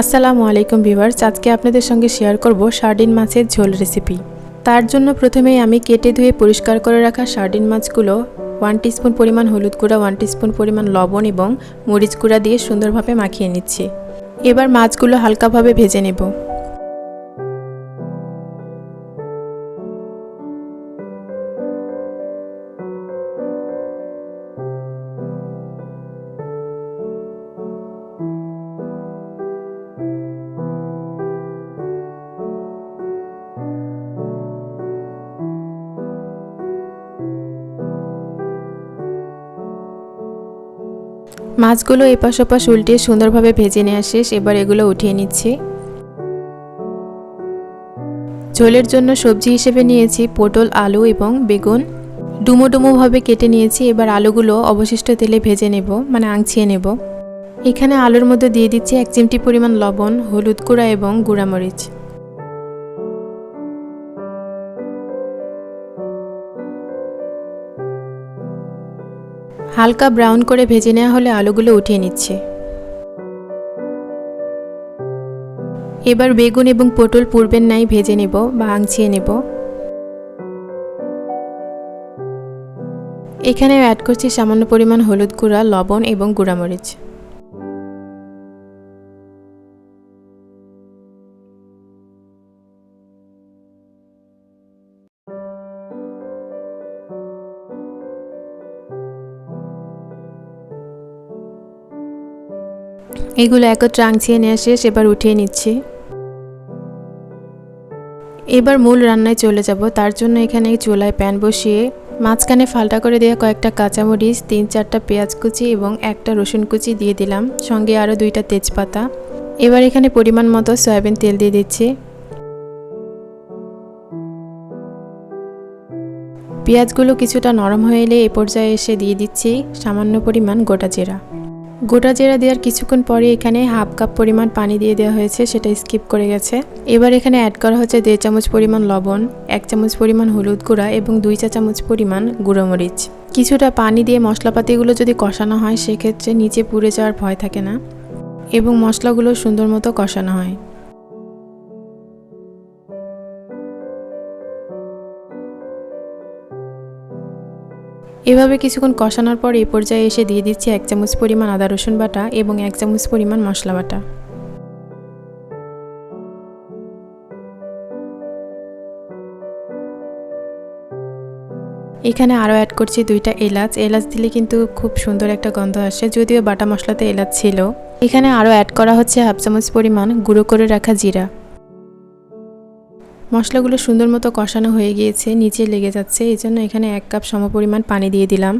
আসসালামু আলাইকুম ভিভার্স আজকে আপনাদের সঙ্গে শেয়ার করব সার্ডিন মাছের ঝোল রেসিপি তার জন্য প্রথমেই আমি কেটে ধুয়ে পরিষ্কার করে রাখা সার্ডিন মাছগুলো ওয়ান টিস্পুন পরিমাণ হলুদ গুঁড়া ওয়ান টিস্পুন পরিমাণ লবণ এবং মরিচ গুঁড়া দিয়ে সুন্দরভাবে মাখিয়ে নিচ্ছি। এবার মাছগুলো হালকাভাবে ভেজে নেব। মাছগুলো এপাশ ওপাশ উল্টিয়ে সুন্দরভাবে ভেজে নেওয়া শেষ, এবার এগুলো উঠিয়ে নিচ্ছি। ঝোলের জন্য সবজি হিসেবে নিয়েছি পটল, আলু এবং বেগুন। ডুমো ডুমোভাবে কেটে নিয়েছি, এবার আলুগুলো অবশিষ্ট তেলে ভেজে নেব মানে আংছিয়ে নেব। এখানে আলুর মধ্যে দিয়ে দিচ্ছি এক চিমটি পরিমাণ লবণ, হলুদ গুঁড়া এবং গুঁড়ামরিচ। হালকা ব্রাউন করে ভেজে নেওয়া হলে আলুগুলো উঠিয়ে নিচ্ছে। এবার বেগুন এবং পটল পূর্বের নাই ভেজে নেব বা আংছিয়ে নেব। এখানে অ্যাড করছি সামান্য পরিমাণ হলুদ গুঁড়া, লবণ এবং গুঁড়ামরিচ। এগুলো একত্রে আংছিয়ে নেওয়া শেষ, এবার উঠিয়ে নিচ্ছি। এবার মূল রান্নায় চলে যাব। তার জন্য এখানে চুলায় প্যান বসিয়ে মাঝখানে ফাল্টা করে দেওয়া কয়েকটা কাঁচামরিচ, তিন চারটা পেঁয়াজ কুচি এবং একটা রসুন কুচি দিয়ে দিলাম। সঙ্গে আরও দুইটা তেজপাতা। এবার এখানে পরিমাণ মতো সয়াবিন তেল দিয়ে দিচ্ছি। পেঁয়াজগুলো কিছুটা নরম হয়ে এলে এ পর্যায়ে এসে দিয়ে দিচ্ছি সামান্য পরিমাণ গোটা জিরা। গোটা জেরা দেওয়ার কিছুক্ষণ পরে এখানে হাফ কাপ পরিমাণ পানি দিয়ে দেওয়া হয়েছে, সেটা স্কিপ করে গেছে। এবার এখানে অ্যাড করা হচ্ছে দেড় চামচ পরিমাণ লবণ, এক চামচ পরিমাণ হলুদ গুঁড়া এবং দুই চা চামচ পরিমাণ গুঁড়ো মরিচ কিছুটা পানি দিয়ে মশলাপাতিগুলো যদি কষানো হয়, সেক্ষেত্রে নিচে পুড়ে যাওয়ার ভয় থাকে না এবং মশলাগুলো সুন্দর মতো কষানো হয়। এভাবে কিছুক্ষণ কষানোর পর এই পর্যায়ে এসে দিয়ে দিচ্ছি এক চামচ পরিমাণ আদা রসুন বাটা এবং এক চামচ পরিমাণ মশলা বাটা। এখানে আরও অ্যাড করছি দুইটা এলাচ। এলাচ দিলে কিন্তু খুব সুন্দর একটা গন্ধ আসে, যদিও বাটা মশলাতে এলাচ ছিল। এখানে আরও অ্যাড করা হচ্ছে হাফ চামচ পরিমাণ গুঁড়ো করে রাখা জিরা। মশলাগুলো সুন্দর মতো কষানো হয়ে গিয়েছে, নিচে লেগে যাচ্ছে এই জন্য এখানে এক কাপ সমপরিমাণ পানি দিয়ে দিলাম।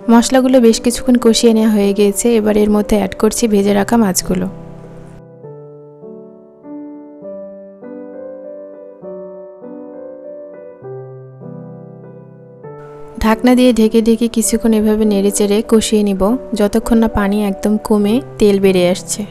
মশলাগুলো বেশ কিছুক্ষণ কষিয়ে নেওয়া হয়ে গিয়েছে, এবার এর মধ্যে অ্যাড করছি ভেজে রাখা মাছগুলো। ঢাকনা দিয়ে ঢেকে ঢেকে কিছুক্ষণ এভাবে নেড়ে চেড়ে কষিয়ে নিব, যতক্ষণ না পানি একদম কমে তেল বেরিয়ে আসছে।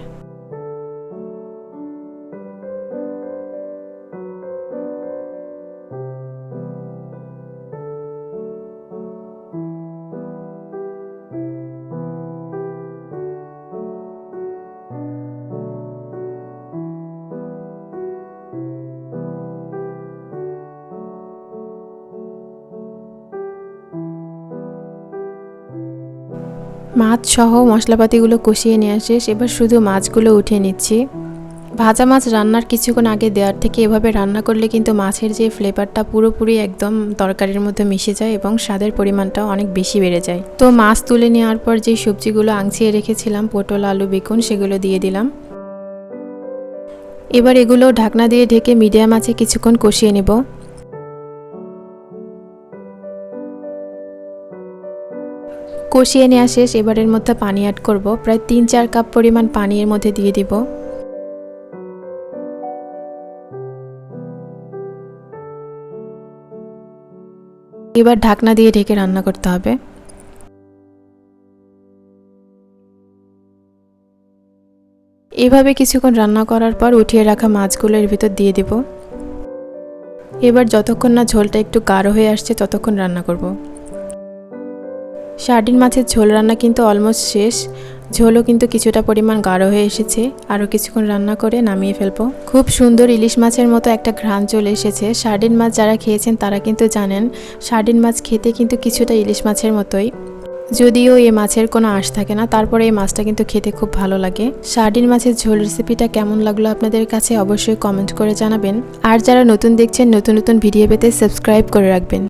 মাছ সহ মশলাপাতিগুলো কষিয়ে নিয়ে শেষ এবার শুধু মাছগুলো উঠিয়ে নিচ্ছি। ভাজা মাছ রান্নার কিছুক্ষণ আগে দেওয়ার থেকে এভাবে রান্না করলে কিন্তু মাছের যে ফ্লেভারটা পুরোপুরি একদম তরকারির মধ্যে মিশে যায় এবং স্বাদের পরিমাণটা অনেক বেশি বেড়ে যায়। তো মাছ তুলে নেওয়ার পর যে সবজিগুলো আংছিয়ে রেখেছিলাম, পটল, আলু, বেগুন, সেগুলো দিয়ে দিলাম। এবার এগুলো ঢাকনা দিয়ে ঢেকে মিডিয়াম আছে কিছুক্ষণ কষিয়ে নেব। কষিয়ে নেওয়া শেষ, এবারের মধ্যে পানি অ্যাড করব। প্রায় তিন চার কাপ পরিমাণ পানি এর মধ্যে দিয়ে দিব। এবার ঢাকনা দিয়ে ঢেকে রান্না করতে হবে। এভাবে কিছুক্ষণ রান্না করার পর উঠিয়ে রাখা মাছগুলো এর ভিতর দিয়ে দেব। এবার যতক্ষণ না ঝোলটা একটু গাঢ় হয়ে আসছে, ততক্ষণ রান্না করব। সার্ডিন মাছের ঝোল রান্না কিন্তু অলমোস্ট শেষ। ঝোলও কিন্তু কিছুটা পরিমাণ গাঢ় হয়ে এসেছে। আরও কিছুক্ষণ রান্না করে নামিয়ে ফেলব। খুব সুন্দর ইলিশ মাছের মতো একটা ঘ্রাণ চলে এসেছে। সার্ডিন মাছ যারা খেয়েছেন তারা কিন্তু জানেন সার্ডিন মাছ খেতে কিন্তু কিছুটা ইলিশ মাছের মতোই। যদিও এই মাছের কোনো আঁশ থাকে না, তারপরে এই মাছটা কিন্তু খেতে খুব ভালো লাগে। সার্ডিন মাছের ঝোল রেসিপিটা কেমন লাগল আপনাদের কাছে অবশ্যই কমেন্ট করে জানাবেন। আর যারা নতুন দেখছেন, নতুন নতুন ভিডিও পেতে সাবস্ক্রাইব করে রাখবেন।